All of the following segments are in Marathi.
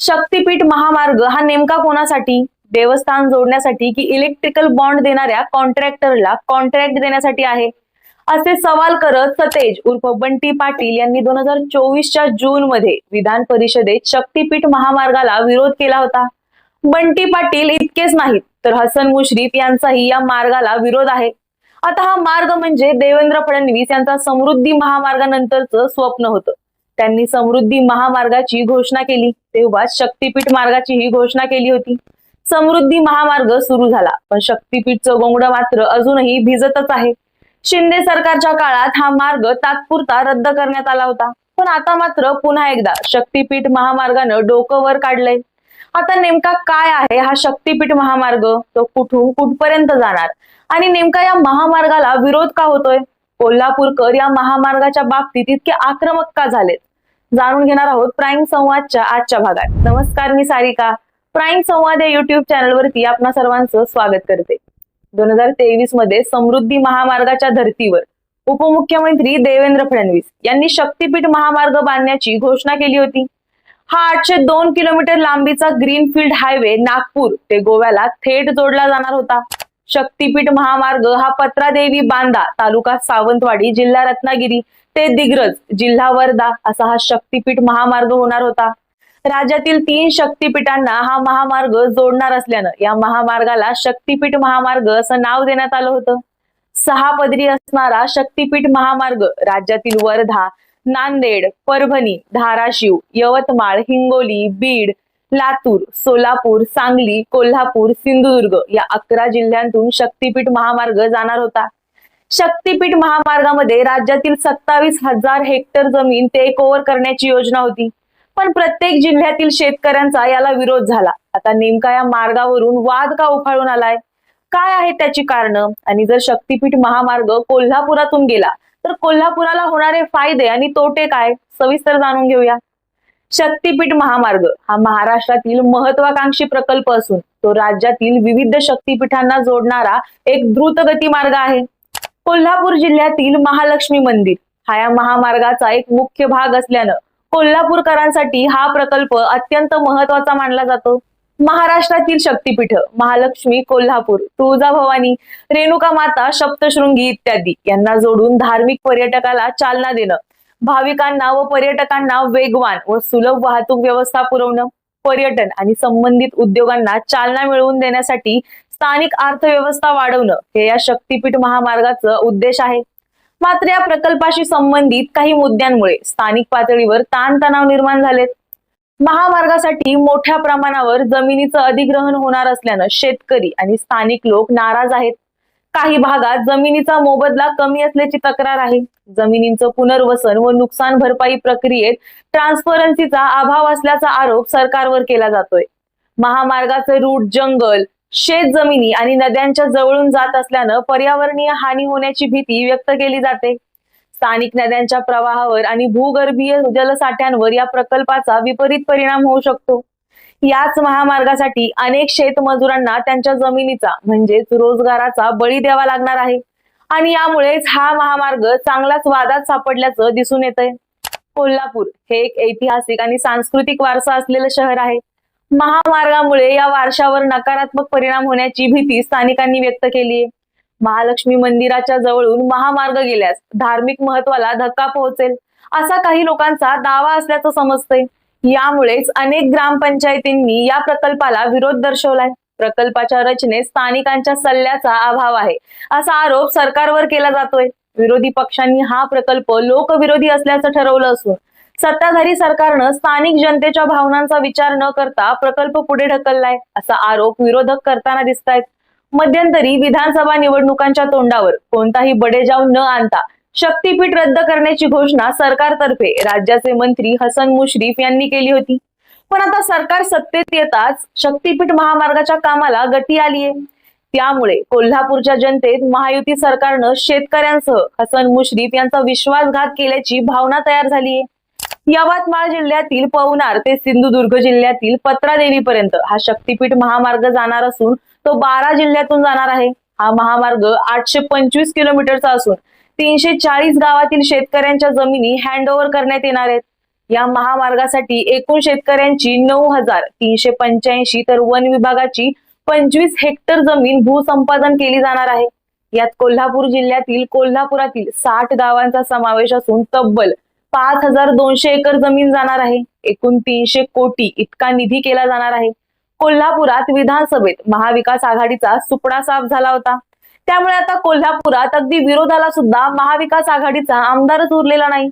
शक्तीपीठ महामार्ग हा नेमका कोणासाठी? देवस्थान जोडण्यासाठी की इलेक्ट्रिकल बॉन्ड देणाऱ्या कॉन्ट्रॅक्टरला कॉन्ट्रॅक्ट देण्यासाठी आहे? असे सवाल करत सतेज उर्फ बंटी पाटील यांनी दोन हजार चोवीसच्या जून मध्ये विधान परिषदेत शक्तीपीठ महामार्गाला विरोध केला होता. बंटी पाटील इतकेच नाहीत तर हसन मुश्रीफ यांचाही या मार्गाला विरोध आहे. आता हा मार्ग म्हणजे देवेंद्र फडणवीस यांचा समृद्धी महामार्गानंतरचं स्वप्न होतं. त्यांनी समृद्धी महामार्गाची घोषणा केली. तेव्हा शक्तीपीठ मार्गाची ही घोषणा केली होती. समृद्धी महामार्ग सुरू झाला. पण शक्तीपीठचं गोंगड मात्र अजूनही भिजतच आहे. शिंदे सरकारच्या काळात हा मार्ग तात्पुरता रद्द करण्यात आला होता. पण आता मात्र पुन्हा एकदा शक्तीपीठ महामार्गानं डोकं वर काढलंय. आता नेमका काय आहे हा शक्तीपीठ महामार्ग? तो कुठून कुठपर्यंत जाणार? आणि नेमका या महामार्गाला विरोध का होतोय? कोल्हापूरकर या महामार्गाच्या बाबतीत इतके आक्रमक का झालेत? जाणून घेणार आहोत प्राईम संवादच्या आजच्या भागात. नमस्कार मी सारिका. प्राईम संवाद या युट्यूब चॅनलवरती आपणा सर्वांचं स्वागत करते. दोन हजार तेवीसमध्ये समृद्धी महामार्गाच्या धर्तीवर उपमुख्यमंत्री देवेंद्र फडणवीस यांनी शक्तीपीठ महामार्ग बांधण्याची घोषणा केली होती. हा आठशे दोन किलोमीटर लांबीचा ग्रीनफील्ड हायवे नागपूर ते गोव्याला थेट जोडला जाणार होता. शक्तीपीठ महामार्ग हा पत्रादेवी बांदा तालुका सावंतवाडी जिल्हा रत्नागिरी ते दिग्रज जिल्हा वर्धा असा हा शक्तीपीठ महामार्ग होणार होता. राज्यातील तीन शक्तीपीठांना हा महामार्ग जोडणार असल्यानं या महामार्गाला शक्तीपीठ महामार्ग असं नाव देण्यात आलं होतं. सहा पदरी असणारा शक्तीपीठ महामार्ग राज्यातील वर्धा नांदेड परभणी धाराशिव यवतमाळ हिंगोली बीड लातूर सोलापूर सांगली कोल्हापूर सिंधुदुर्ग या अकरा जिल्ह्यांतून शक्तीपीठ महामार्ग जाणार होता. शक्तीपीठ महामार्गामध्ये राज्यातील सत्तावीस हजार हेक्टर जमीन टेक ओव्हर करण्याची योजना होती. पण प्रत्येक जिल्ह्यातील शेतकऱ्यांचा याला विरोध झाला. आता नेमका या मार्गावरून वाद का उफाळून आलाय? काय आहेत त्याची कारणं? आणि जर शक्तीपीठ महामार्ग कोल्हापुरातून गेला तर कोल्हापुराला होणारे फायदे आणि तोटे काय? सविस्तर जाणून घेऊया. शक्तीपीठ महामार्ग हा महाराष्ट्रातील महत्वाकांक्षी प्रकल्प असून तो राज्यातील विविध शक्तीपीठांना जोडणारा एक द्रुतगती मार्ग आहे. कोल्हापूर जिल्ह्यातील महालक्ष्मी मंदिर. हा या महामार्गाचा एक मुख्य भाग असल्यानं कोल्हापूरकरांसाठी हा प्रकल्प अत्यंत महत्त्वाचा मानला जातो. महाराष्ट्रातील शक्तीपीठ महालक्ष्मी कोल्हापूर तुळजाभवानी रेणुका माता सप्तशृंगी इत्यादी यांना जोडून धार्मिक पर्यटकाला चालना देणं भाविकांना व पर्यटकांना वेगवान व सुलभ वाहतूक व्यवस्था पुरवणं पर्यटन आणि संबंधित उद्योगांना चालना मिळवून देण्यासाठी स्थानिक अर्थव्यवस्था वाढवणं हे या शक्तीपीठ महामार्गाचं उद्देश आहे. मात्र या प्रकल्पाशी संबंधित काही मुद्द्यांमुळे स्थानिक पातळीवर ताणतणाव निर्माण झालेत. महामार्गासाठी मोठ्या प्रमाणावर जमिनीचं अधिग्रहण होणार असल्यानं शेतकरी आणि स्थानिक लोक नाराज आहेत. काही भागात जमिनीचा मोबदला कमी असल्याची तक्रार आहे. जमिनींचं पुनर्वसन व नुकसान भरपाई प्रक्रियेत ट्रान्सपरन्सीचा अभाव असल्याचा आरोप सरकारवर केला जातोय. महामार्गाचे रूट जंगल शेत जमिनी आणि नद्यांच्या जवळून जात असल्यानं पर्यावरणीय हानी होण्याची भीती व्यक्त केली जाते. स्थानिक नद्यांच्या प्रवाहावर आणि भूगर्भीय जलसाठ्यांवर या प्रकल्पाचा विपरीत परिणाम होऊ शकतो. याच महामार्गासाठी अनेक शेतमजुरांना त्यांच्या जमिनीचा म्हणजेच रोजगाराचा बळी द्यावा लागणार आहे. आणि यामुळेच हा महामार्ग चांगलाच वादात सापडल्याचं दिसून येत आहे कोल्हापूर हे एक ऐतिहासिक आणि सांस्कृतिक वारसा असलेलं शहर आहे. महामार्गामुळे या वारशावर नकारात्मक परिणाम होण्याची भीती स्थानिकांनी व्यक्त केली. आहे महालक्ष्मी मंदिराच्या जवळून महामार्ग गेल्यास धार्मिक महत्वाला धक्का पोहोचेल असा काही लोकांचा दावा असल्याचं समजतंय. यामुळेच अनेक ग्रामपंचायतींनी या प्रकल्पाला विरोध दर्शवलाय. प्रकल्पाच्या रचनेत स्थानिकांच्या सल्ल्याचा अभाव आहे असा आरोप सरकारवर केला जातोय. विरोधी पक्षांनी हा प्रकल्प लोकविरोधी असल्याचं ठरवलं असून सत्ताधारी सरकारनं स्थानिक जनतेच्या भावनांचा विचार न करता प्रकल्प पुढे ढकललाय असा आरोप विरोधक करताना दिसतायत. मध्यंतरी विधानसभा निवडणुकांच्या तोंडावर कोणताही बडेजाव न आणता शक्तीपीठ रद्द करण्याची घोषणा सरकारतर्फे राज्याचे मंत्री हसन मुश्रीफ यांनी केली होती. पण आता सरकार सत्तेत येताच शक्तीपीठ महामार्गाच्या कामाला गती आलीये. त्यामुळे कोल्हापूरच्या जनतेत महायुती सरकारनं शेतकऱ्यांसह हसन मुश्रीफ यांचा विश्वासघात केल्याची भावना तयार झालीय. यवतमाळ जिल्ह्यातील पवनार ते सिंधुदुर्ग जिल्ह्यातील पत्रादेवीपर्यंत हा शक्तीपीठ महामार्ग जाणार असून तो बारा जिल्ह्यातून जाणार आहे. हा महामार्ग आठशे पंचवीस किलोमीटरचा असून तीनशे चाळीस गावातील शेतकऱ्यांच्या जमिनी हँड ओव्हर करण्यात येणार आहेत. या महामार्गासाठी एकूण शेतकऱ्यांची नऊ हजार तीनशे पंच्याऐंशी तर वन विभागाची पंचवीस हेक्टर जमीन भूसंपादन केली जाणार आहे. यात कोल्हापूर जिल्ह्यातील कोल्हापुरातील साठ गावांचा समावेश असून तब्बल पाच हजार दोनशे एकर जमीन जाणार आहे. एकूण तीनशे कोटी इतका निधी केला जाणार आहे. कोल्हापुरात विधानसभेत महाविकास आघाडीचा सुपडा साफ झाला होता. त्यामुळे आता कोल्हापुरात अगदी विरोधाला सुद्धा महाविकास आघाडीचा आमदारच उरलेला नाही.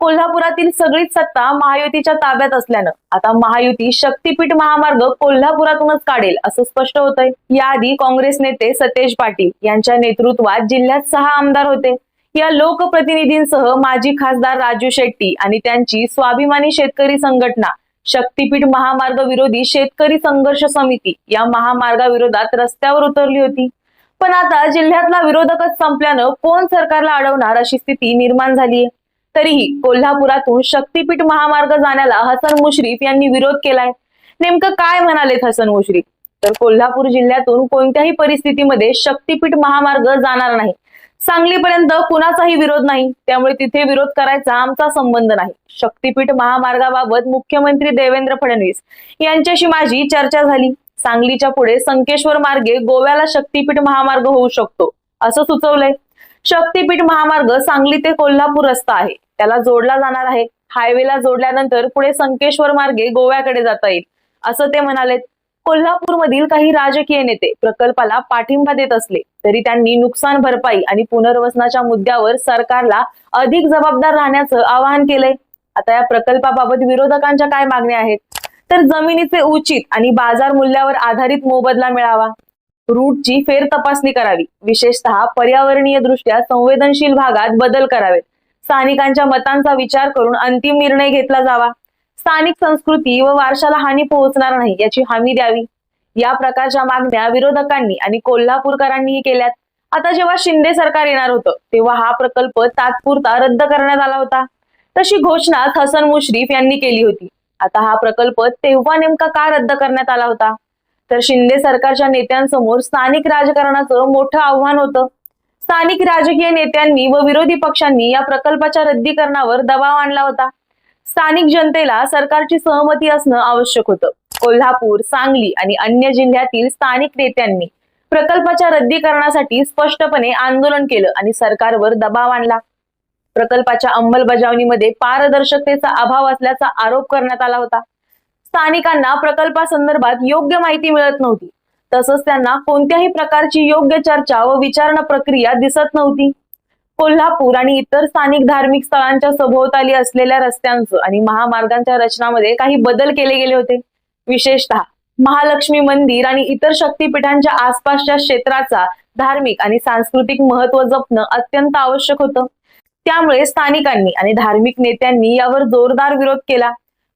कोल्हापुरातील सगळीच सत्ता महायुतीच्या ताब्यात असल्यानं आता महायुती शक्तीपीठ महामार्ग कोल्हापुरातूनच काढेल असं स्पष्ट होतंय. याआधी काँग्रेस नेते सतेज पाटील यांच्या नेतृत्वात जिल्ह्यात सहा आमदार होते. या लोकप्रतिनिधींसह माजी खासदार राजू शेट्टी आणि त्यांची स्वाभिमानी शेतकरी संघटना शक्तीपीठ महामार्ग विरोधी शेतकरी संघर्ष समिती या महामार्गाविरोधात रस्त्यावर उतरली होती. पण आता जिल्ह्यातला विरोधकच संपल्यानं कोण सरकारला अडवणार अशी स्थिती निर्माण झालीय तरीही कोल्हापुरातून शक्तीपीठ महामार्ग जाण्याला हसन मुश्रीफ यांनी विरोध केलाय. नेमकं काय म्हणालेत हसन मुश्रीफ? तर कोल्हापूर जिल्ह्यातून कोणत्याही परिस्थितीमध्ये शक्तीपीठ महामार्ग जाणार नाही. सांगलीपर्यंत कुणाचाही विरोध नाही. त्यामुळे तिथे विरोध करायचा आमचा संबंध नाही. शक्तीपीठ महामार्गाबाबत मुख्यमंत्री देवेंद्र फडणवीस यांच्याशी माझी चर्चा झाली. सांगलीच्या पुढे संकेश्वर मार्गे गोव्याला शक्तीपीठ महामार्ग होऊ शकतो असं सुचवलंय. शक्तीपीठ महामार्ग सांगली ते कोल्हापूर रस्ता आहे. त्याला जोडला जाणार आहे. हायवेला जोडल्यानंतर पुढे संकेश्वर मार्गे गोव्याकडे जाता येईल असं ते म्हणालेत. कोल्हापूरमधील काही राजकीय नेते प्रकल्पाला पाठिंबा देत असले तरी त्यांनी नुकसान भरपाई आणि पुनर्वसनाच्या मुद्द्यावर सरकारला अधिक जबाबदार राहण्याचं आवाहन केलंय. आता या प्रकल्पाबाबत विरोधकांच्या काय मागण्या आहेत? तर जमिनीचे उचित आणि बाजार मूल्यावर आधारित मोबदला मिळावा. रूटची फेर तपासणी करावी. विशेषतः पर्यावरणीय दृष्ट्या संवेदनशील भागात बदल करावेत. स्थानिकांच्या मतांचा विचार करून अंतिम निर्णय घेतला जावा. स्थानिक संस्कृती व वारशाला हानी पोहोचणार नाही याची हमी द्यावी. या प्रकारच्या मागण्या विरोधकांनी आणि कोल्हापूरकरांनीही केल्यात. आता जेव्हा शिंदे सरकार येणार होतं तेव्हा हा प्रकल्प तात्पुरता रद्द करण्यात आला होता. तशी घोषणा हसन मुश्रीफ यांनी केली होती. आता हा प्रकल्प तेव्हा नेमका का रद्द करण्यात आला होता? तर शिंदे सरकारच्या नेत्यांसमोर स्थानिक राजकारणाचं मोठं आव्हान होतं. स्थानिक राजकीय नेत्यांनी व विरोधी पक्षांनी या प्रकल्पाच्या रद्दीकरणावर दबाव आणला होता. स्थानिक जनतेला सरकारची सहमती असणं आवश्यक होतं. कोल्हापूर सांगली आणि अन्य जिल्ह्यातील स्थानिक नेत्यांनी प्रकल्पाच्या रद्दीकरणासाठी स्पष्टपणे आंदोलन केलं आणि सरकारवर दबाव आणला. प्रकल्पाच्या अंमलबजावणीमध्ये पारदर्शकतेचा अभाव असल्याचा आरोप करण्यात आला होता. स्थानिकांना प्रकल्पासंदर्भात योग्य माहिती मिळत नव्हती. तसंच त्यांना कोणत्याही प्रकारची योग्य चर्चा व विचारणा प्रक्रिया दिसत नव्हती. कोल्हापूर आणि इतर स्थानिक धार्मिक स्थळांच्या सभोवताली असलेल्या रस्त्यांचं आणि महामार्गांच्या रचनामध्ये काही बदल केले गेले होते. विशेषतः महालक्ष्मी मंदिर आणि इतर शक्तीपीठांच्या आसपासच्या क्षेत्राचा धार्मिक आणि सांस्कृतिक महत्त्व जपणं अत्यंत आवश्यक होतं. त्यामुळे स्थानिकांनी आणि धार्मिक नेत्यांनी यावर जोरदार विरोध केला.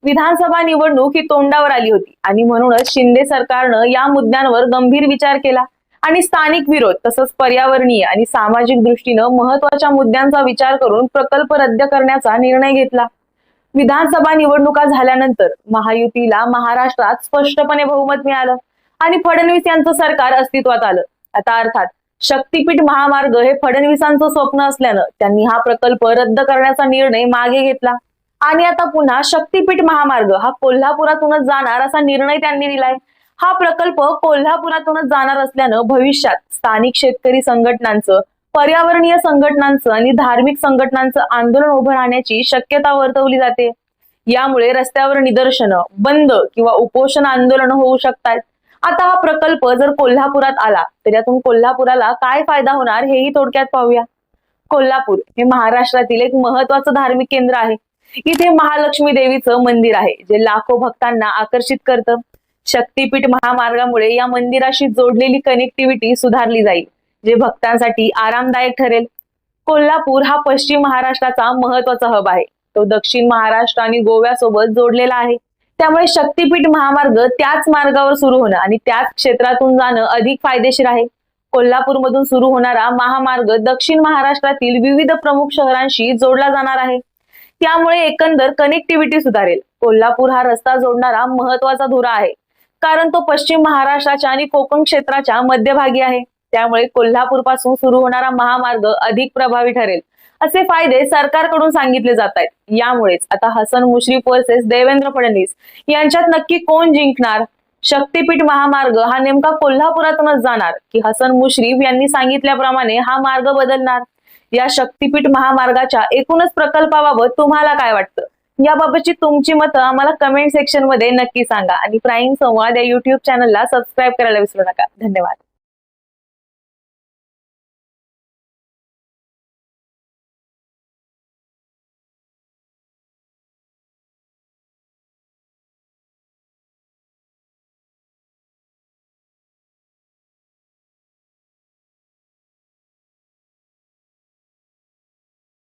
विधानसभा निवडणूक ही तोंडावर आली होती आणि म्हणूनच शिंदे सरकारनं या मुद्द्यांवर गंभीर विचार केला. आणि स्थानिक विरोध तसंच पर्यावरणीय आणि सामाजिक दृष्टीनं महत्त्वाच्या मुद्द्यांचा विचार करून प्रकल्प रद्द करण्याचा निर्णय घेतला. विधानसभा निवडणुका झाल्यानंतर महायुतीला महाराष्ट्रात स्पष्टपणे बहुमत मिळालं आणि फडणवीस यांचं सरकार अस्तित्वात आलं. आता अर्थात शक्तीपीठ महामार्ग हे फडणवीसांचं स्वप्न असल्यानं त्यांनी हा प्रकल्प रद्द करण्याचा निर्णय मागे घेतला. आणि आता पुन्हा शक्तीपीठ महामार्ग हा कोल्हापुरातूनच जाणार असा निर्णय त्यांनी दिलाय. हा प्रकल्प कोल्हापुरातूनच जाणार असल्यानं भविष्यात स्थानिक शेतकरी संघटनांचं पर्यावरणीय संघटनांचं आणि धार्मिक संघटनांचं आंदोलन उभं राहण्याची शक्यता वर्तवली जाते. यामुळे रस्त्यावर निदर्शनं बंद किंवा उपोषण आंदोलन होऊ शकतात. आता हा प्रकल्प जर कोल्हापुरात आला तर यातून कोल्हापुराला काय फायदा होणार हेही थोडक्यात पाहूया. कोल्हापूर हे महाराष्ट्रातील एक महत्वाचं धार्मिक केंद्र आहे. इथे महालक्ष्मी देवीचं मंदिर आहे जे लाखो भक्तांना आकर्षित करतं. शक्तीपीठ महामार्गामुळे या मंदिराशी जोडलेली कनेक्टिव्हिटी सुधारली जाईल जे भक्तांसाठी आरामदायक ठरेल. कोल्हापूर हा पश्चिम महाराष्ट्राचा महत्त्वाचा हब आहे. तो दक्षिण महाराष्ट्र आणि गोव्यासोबत जोडलेला आहे. त्यामुळे शक्तीपीठ महामार्ग त्याच मार्गावर सुरू होणं आणि त्याच क्षेत्रातून जाणं अधिक फायदेशीर आहे. कोल्हापूरमधून सुरू होणारा महामार्ग दक्षिण महाराष्ट्रातील विविध प्रमुख शहरांशी जोडला जाणार आहे. त्यामुळे एकंदर कनेक्टिव्हिटी सुधारेल. कोल्हापूर हा रस्ता जोडणारा महत्त्वाचा धुरा आहे. कारण तो पश्चिम महाराष्ट्राच्या आणि कोकण क्षेत्राच्या मध्यभागी आहे. त्यामुळे कोल्हापूरपासून सुरू होणारा महामार्ग अधिक प्रभावी ठरेल. असे फायदे सरकारकडून सांगितले जात आहेत. यामुळेच आता हसन मुश्रीफ वर्सेस देवेंद्र फडणवीस यांच्यात नक्की कोण जिंकणार? शक्तीपीठ महामार्ग हा नेमका कोल्हापुरातूनच जाणार की हसन मुश्रीफ यांनी सांगितल्याप्रमाणे हा मार्ग बदलणार? या शक्तीपीठ महामार्गाच्या एकूणच प्रकल्पाबाबत तुम्हाला काय वाटतं? याबाबतची तुमची मतं आम्हाला कमेंट सेक्शनमध्ये नक्की सांगा. आणि प्राईम संवाद या युट्यूब चॅनलला सबस्क्राईब करायला विसरू नका. धन्यवाद.